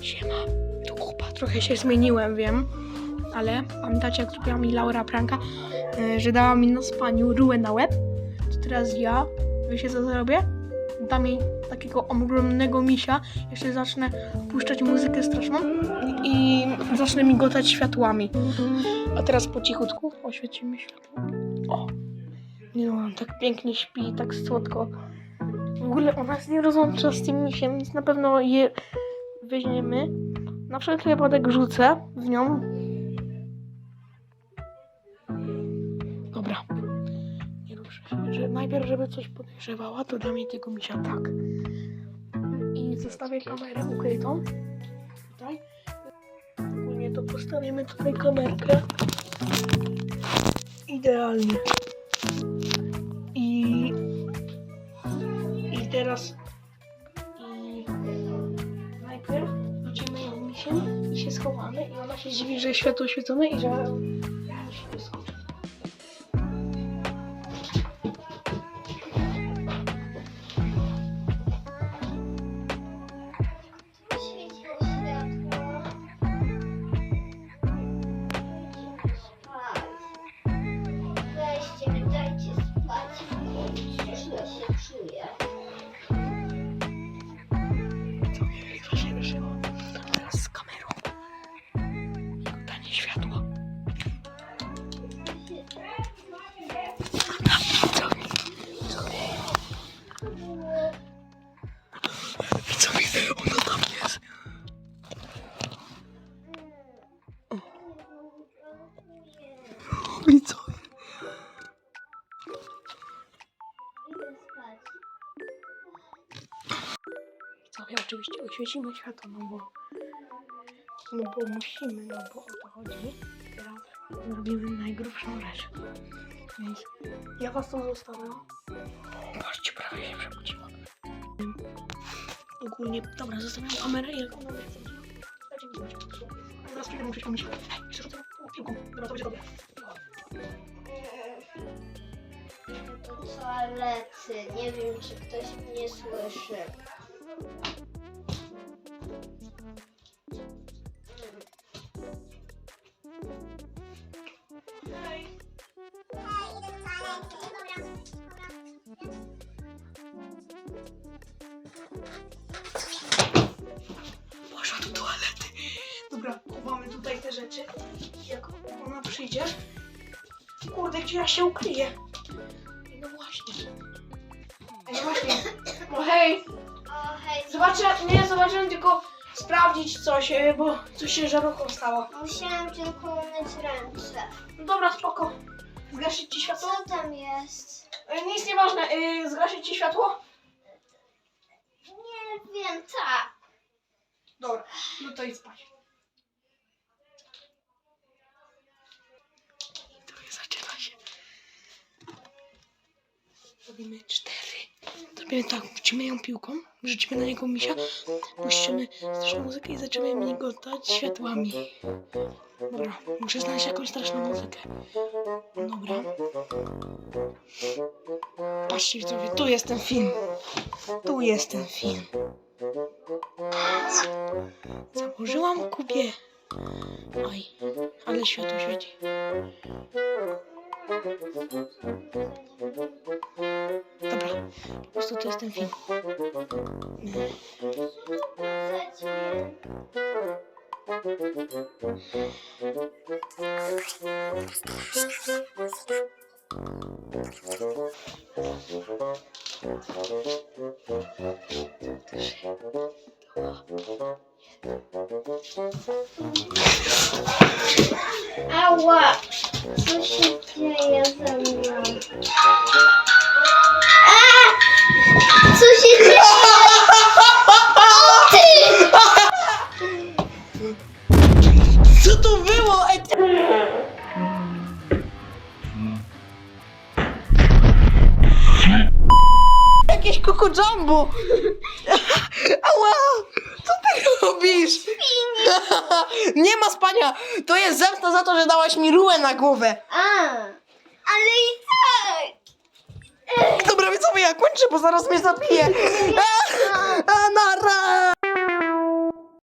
Siema, tu Kuba. Trochę się zmieniłem, wiem. Ale pamiętacie, jak zrobiła mi Laura pranka, y, że dała mi na spaniu rułę na łeb? To teraz ja, wiecie co zrobię? Dam jej takiego ogromnego misia, jeszcze zacznę puszczać muzykę straszną i zacznę migotać światłami. A teraz po cichutku oświecimy światło. O! Nie no, on tak pięknie śpi, tak słodko. W ogóle ona jest nierozłączna z tym misiem, więc na pewno je weźmiemy. Na wszelki wypadek rzucę w nią. Dobra. Nie ruszę się. Że najpierw, żeby coś podejrzewała, to dam jej tego misia tak. I zostawię kamerę ukrytą. Tutaj. Ogólnie to postawimy tutaj kamerkę. Idealnie. I... I teraz... się i ona się dziwi, że światło oświecone i że... Danie światła. Widzowie, widzowie. Widzowie, ona tam jest. Widzowie. Idę no bo... No bo musimy, no bo o to chodzi. Teraz robimy najgrubszą rzecz. Więc ja was tu zostawię. Patrzcie, prawie się przebudziła. Ogólnie, dobra, zostawiam kamerę i jak ona będzie Dajcie mi znać. Zaraz przyjdę, muszę się pomyśleć. Hej, jeszcze rzucę piłką. Dobra, to będzie dobre. Do toalety. Nie wiem, czy ktoś mnie słyszy. Dobra, chowamy tutaj te rzeczy. Jak ona przyjdzie. Kurde, gdzie ja się ukryję? No właśnie. No właśnie. No hej, O, hej. zobaczę, nie zobaczyłem tylko sprawdzić coś, e, bo coś się żarówką stało. Musiałam tylko umyć ręce. No dobra, spoko. Zgasić ci światło? Co tam jest? E, Nic nieważne, e, zgasić ci światło? Nie wiem, tak. Dobra, no to idź spać. To zaczyna się. Robimy cztery. Zrobimy tak, wrzucimy ją piłką, wrzucimy na niego misia, puścimy straszną muzykę i zaczynamy migotać światłami. Dobra, muszę znaleźć jakąś straszną muzykę. Dobra. Patrzcie widzowie, tu jest ten film. Tu jest ten film. Założyłam Kubie. Oj, ale światło świeci. Po prostu to jest ten film. Ała! Co się dzieje ze mną? Co to było? Ej, Jakieś kuku jumbo! Ała! Co ty robisz? Nie ma spania! To jest zemsta za to, że dałaś mi rułę na głowę! A! Ale i tak! Dobra, widzowie, ja kończę, bo zaraz mnie zabije! A, a, nara!